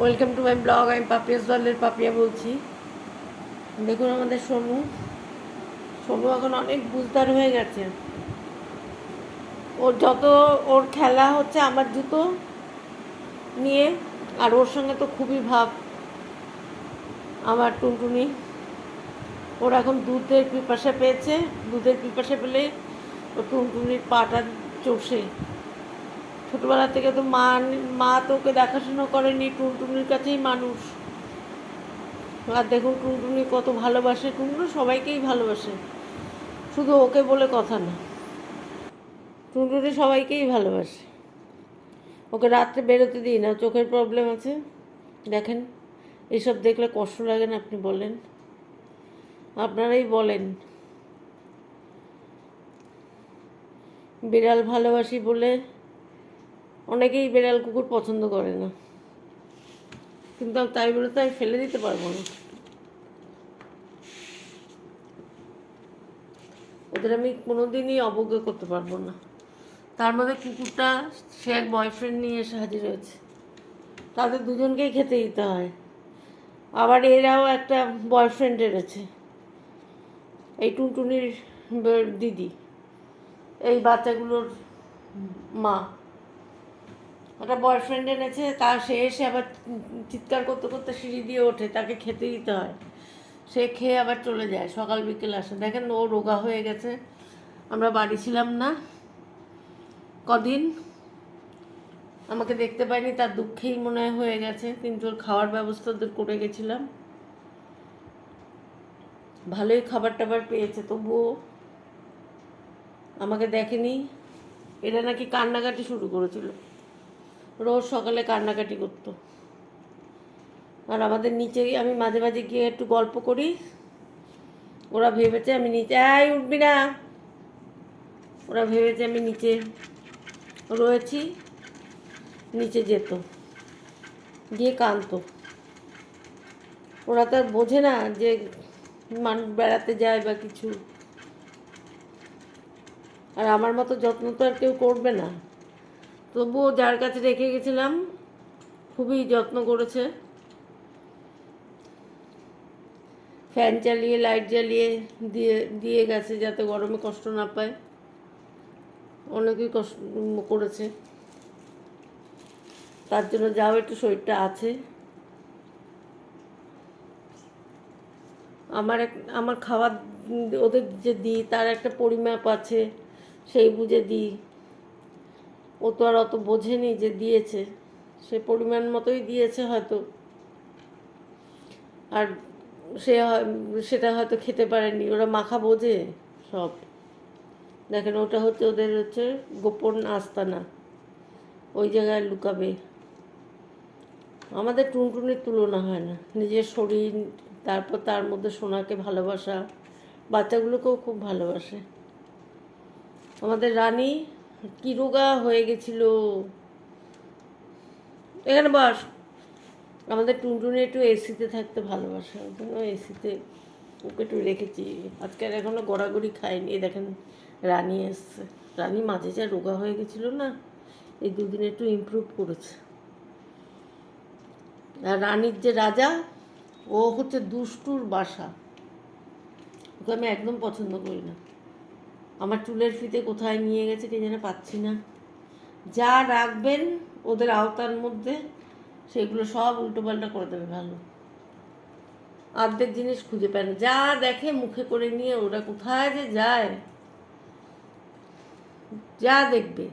Welcome to my blog, আমি পাপিয়া জলের পাপিয়া বলছি। দেখুন আমাদের সোনু সোনু এখন অনেক বুঝদার হয়ে গেছে। ওর যত ওর খেলা হচ্ছে আমার জুতো নিয়ে, আর ওর সঙ্গে তো খুবই ভাব। আমার টুনটুনি। ওর এখন দুধের পিপাসা পেয়েছে। দুধের পিপাসা পেলে ও টুনটুনির পাটা চষে। ছোটবেলা থেকে তো মা মা তো ওকে দেখাশোনা করেনি, টুনটুনির কাছেই মানুষ। আর দেখুন টুনটুনি কত ভালোবাসে, টুনটুনি সবাইকেই ভালোবাসে। শুধু ওকে বলে কথা না। টুনটুনি সবাইকেই ভালোবাসে। ওকে রাত্রে বেরোতে দিই না, চোখের প্রবলেম আছে। দেখেন, এসব দেখলে কষ্ট লাগে না আপনি বলেন। আপনারাই বলেন। বিড়াল ভালোবাসি বলে অনেকেই বেড়াল কুকুর পছন্দ করে না। কিন্তু তাই বলে তো আমি ফেলে দিতে পারব না। ওদের আমি কোনোদিনই অবজ্ঞা করতে পারব না। তার মধ্যে কুকুরটা, সে এক বয়ফ্রেন্ড নিয়ে এসে হাজির হয়েছে। তাদের দুজনকেই খেতে দিতে হয়। আবার এরাও একটা বয়ফ্রেন্ড এনেছে। এই টুনটুনির দিদি। এই বাচ্চাগুলোর মা। একটা বয়ফ্রেন্ড এনেছে, তা সে এসে আবার চিৎকার করতে করতে সিঁড়ি দিয়ে ওঠে, তাকে খেতে দিতে হয়। সে খেয়ে আবার চলে যায়, সকাল বিকেল আসে। দেখেন ও রোগা হয়ে গেছে, আমরা বাড়ি ছিলাম না। কদিন? আমাকে দেখতে পাইনি, তার দুঃখেই মনে হয় গেছে। কিন্তু ওর খাওয়ার ব্যবস্থা ওদের করে গেছিলাম। ভালোই খাবার টাবার পেয়েছে, তবুও আমাকে দেখেনি। এটা নাকি কান্নাকাটি শুরু করেছিল। রোজ সকালে কান্নাকাটি করতো। আর আমাদের নিচে আমি মাঝে মাঝে গিয়ে একটু গল্প করি। ওরা ভেবেছে আমি নিচে আয় উঠবি না। ওরা ভেবেছে আমি নিচে রয়েছি, নিচে যেত। গিয়ে কাঁদতো। ওরা তো আর বোঝে না যে মানুষ বেড়াতে যায় বা কিছু। আর আমার মতো যত্ন তো আর কেউ করবে না। তবুও যার কাছে রেখে গেছিলাম, খুবই যত্ন করেছে। ফ্যান চালিয়ে, লাইট জ্বালিয়ে দিয়ে দিয়ে গেছে যাতে গরমে কষ্ট না পায়। অনেকেই কষ্ট করেছে। তার জন্য যাও, একটু শরীরটা আছে। আমার এক, আমার খাবার ওদের যে দিই, তার একটা পরিমাপ আছে, সেই বুঝে দিই। ও তো আর অত বোঝেনি যে দিয়েছে। সে পরিমাণ মতোই দিয়েছে হয়তো। আর সে সেটা হয়তো খেতে পারেনি। ওরা মাখা বোঝে সব। দেখেন, ওটা হচ্ছে ওদের হচ্ছে গোপন আস্তানা। ওই জায়গায় লুকাবে। আমাদের টুনটুনির তুলনা হয় না। নিজের শরীর, তারপর তার মধ্যে সোনাকে ভালোবাসা। বাচ্চাগুলোকেও খুব ভালোবাসে। আমাদের রানী কি রোগা হয়ে গেছিল? এখানে বস। আমাদের টুনটুনি একটু এসিতে থাকতে ভালোবাসে ওই জন্য এসিতে ওকে একটু রেখেছি আজকাল আর এখনও গড়াগড়ি খায়নি। দেখেন, রানী এসছে। রানী মাঝে যা রোগা হয়ে গেছিল না, এই দুদিন একটু ইমপ্রুভ করেছে। আর রানীর যে রাজা, ও হচ্ছে দুষ্টুর বাসা। ওকে আমি একদম পছন্দ করি না। আমার চুলের ফিতে কোথায় নিয়ে গেছে কে যেন পাচ্ছি না। যা রাখবেন ওদের আওতার মধ্যে, সেগুলো সব উল্টোপাল্টা করে দেবে ভালো। অর্ধেক জিনিস খুঁজে পায় না। যা দেখে মুখে করে নিয়ে ওরা কোথায় যে যায়। যা দেখবে।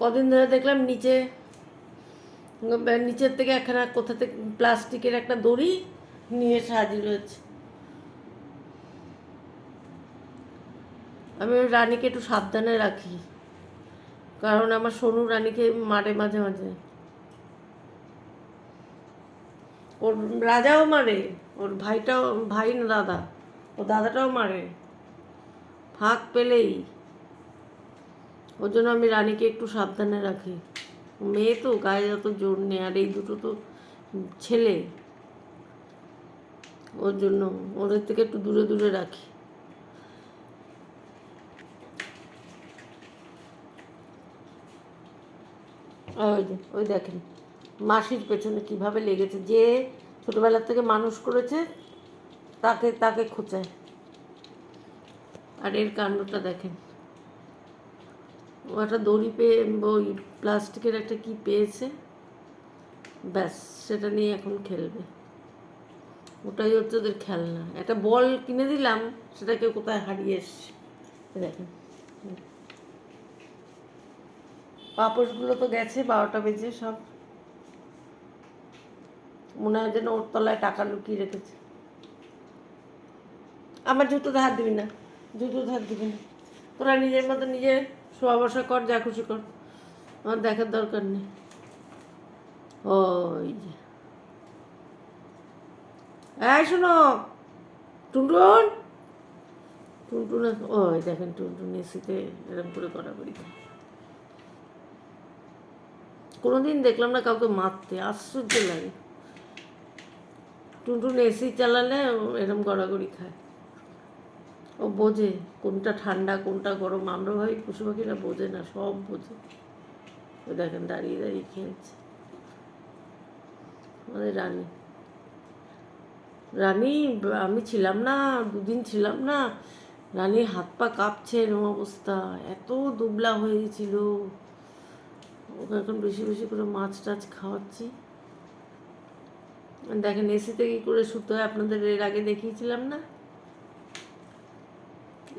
কদিন ধরে দেখলাম নিচে, নিচের থেকে একখানা কোথা থেকে, প্লাস্টিকের একটা দড়ি নিয়ে এসে হাজির আমি ওই রানীকে একটু সাবধানে রাখি। কারণ আমার সোনু রানীকে মারে মাঝে মাঝে। ওর রাজাও মারে, ওর ভাইটাও, ভাই না দাদা ও দাদাটাও মারে। ফাঁক পেলেই। ওর জন্য আমি রানীকে একটু সাবধানে রাখি। মেয়ে তো, গায়ে যত জোর নেই, আর এই দুটো তো ছেলে। ওর জন্য, ওদের থেকে একটু দূরে দূরে রাখি। ওই যে, ওই দেখেন, মাসির পেছনে কীভাবে লেগেছে, যে ছোটবেলার থেকে মানুষ করেছে, তাকে তাকে খোঁচায়। আর এর কাণ্ডটা দেখেন। ও একটা দড়ি পেয়ে, ওই প্লাস্টিকের একটা কি পেয়েছে? ব্যাস, সেটা নিয়ে এখন খেলবে। ওটাই হচ্ছে ওদের খেলনা। একটা বল কিনে দিলাম সেটাকে কোথায় হারিয়ে এসছে। দেখেন। পাপোশগুলো তো গেছে, বারোটা বেজে সব। মনে হয় যেন ওর তলায় টাকা লুকিয়ে রেখেছে। আমার জুতো ধার দিবি না জুতো ধার দিবি না। তোরা নিজের মতো নিজে শোয়া বসা কর, যা খুশি কর। আমার দেখার দরকার নেই। ওই যে। হ্যাঁ শোনো, টুনটুন। টুনটুন, ওই দেখেন টুনটুন এসিতে এরকম করে কড়াকড়ি খায় কোনোদিন দেখলাম না কাউকে মারতে, আশ্চর্য লাগে। টুনটুন এসি চালালে এরম গড়াগড়ি খায়। ও বোঝে কোনটা ঠান্ডা, কোনটা গরম, আমরা ভাই পশু পাখিরা বোঝে না, সব বোঝে। ও দেখেন দাঁড়িয়ে দাঁড়িয়ে খেলছে। আমাদের রানী। রানী, আমি ছিলাম না, দুদিন ছিলাম না। রানীর হাত পা কাঁপছে এরম অবস্থা, এত দুবলা হয়ে গেছিল। ওকে এখন বেশি বেশি করে মাছ টাছ খাওয়াচ্ছি। দেখেন, এসিতে কি করে শুতে হয় আপনাদের? এর আগে দেখিয়েছিলাম না?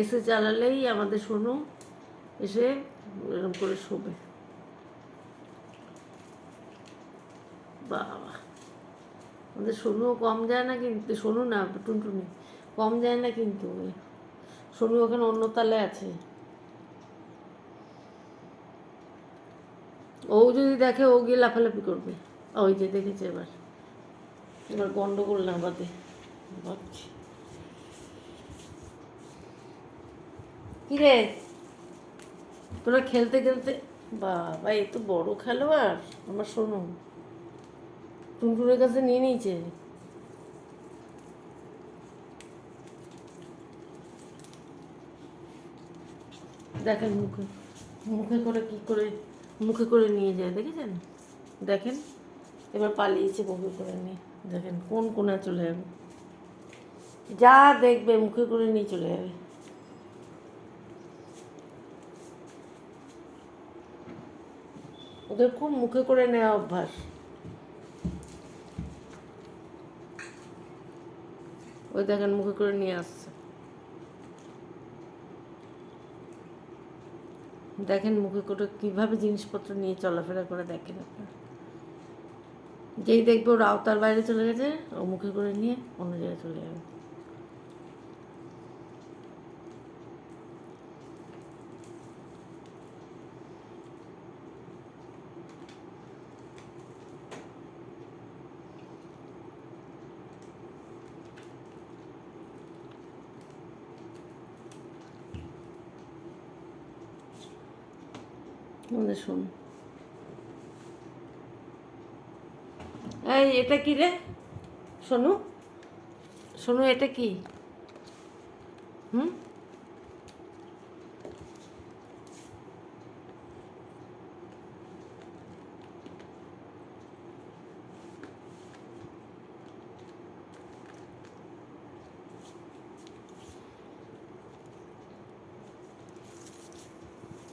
এসি চালালেই আমাদের শোনো এসে এরকম করে শোবে। বাবা, আমাদের সোনুও কম যায় না কিন্তু, সোনু না, টুনটুনি, কম যায় না কিন্তু। সোনু ওখানে অন্য তালে আছে। ও যদি দেখে, ও গিয়ে লাফালাফি করবে। ওই যে দেখেছে এবার। এবার গন্ডগোল না বাদে ভাবছি। কিরে তোরা খেলতে খেলতে বাবা এই তো বড় খেলোয়াড়। আমার শোনো। টুনটুনের কাছে নিয়ে নিয়েছে। দেখেন মুখে। মুখে করে কি করে মুখে করে নিয়ে যায়, দেখেছেন? দেখেন? এবার পালিয়েছে মুখে করে নিয়ে। দেখেন, কোন কোনায় চলে যাবে? যা দেখবে মুখে করে নিয়ে চলে যাবে। ওদের খুব মুখে করে নেওয়া অভ্যাস। ওই দেখেন, মুখে করে নিয়ে আসছে। দেখেন মুখে করে কীভাবে জিনিসপত্র নিয়ে চলাফেরা করে দেখেন আপনারা। যেই দেখবে ওর আওতার বাইরে চলে গেছে, ও মুখে করে নিয়ে অন্য জায়গায় চলে যাবে। শোন। এই, এটা কি রে? শোনু শোনু এটা কি? হুম?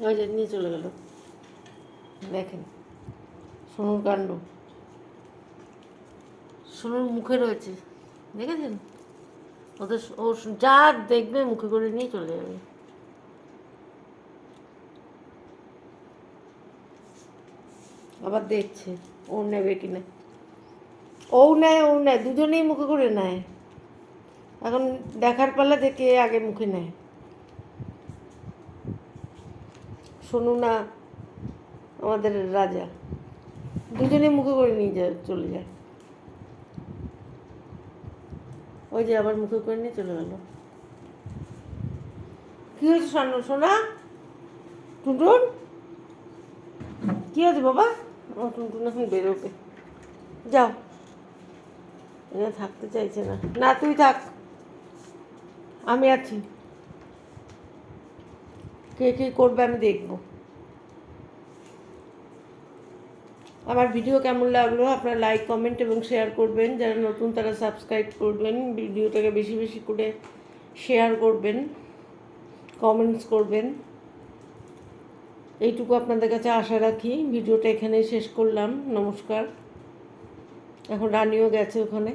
ওই যে, নিয়ে চলে গেল। দেখেন, সোনুর কাণ্ড। সোনুর মুখে রয়েছে, দেখেছেন? ওদের ও যা দেখবে মুখে করে নিয়ে চলে যাবে। আবার দেখছে, ও নেবে কিনা। ও নেয় ও নেয়, দুজনেই মুখে করে নেয়। এখন দেখার পালা দেখে আগে মুখে নেয়। শোনু না আমাদের রাজা। দুজনে মুখে করে নিয়ে যায় চলে যায় ওই যে আবার মুখে করে নিয়ে চলে গেল। কি হয়েছে স্বর্ণ? সোনা? টুনটুন? কি হয়েছে বাবা? আমার টুনটুন এখন বেরোবে। যাও। এখানে থাকতে চাইছে না। না, তুই থাক। আমি আছি। কে কে করবে আমি দেখব। আমার ভিডিও কেমন লাগল আপনারা লাইক কমেন্ট এবং শেয়ার করবেন। যারা নতুন, তারা সাবস্ক্রাইব করবেন। ভিডিওটাকে বেশি বেশি করে শেয়ার করবেন কমেন্টস করবেন। এইটুকু আপনাদের কাছে আশা রাখি। ভিডিওটা এখানেই শেষ করলাম। নমস্কার। এখন রানিও গেছে ওখানে।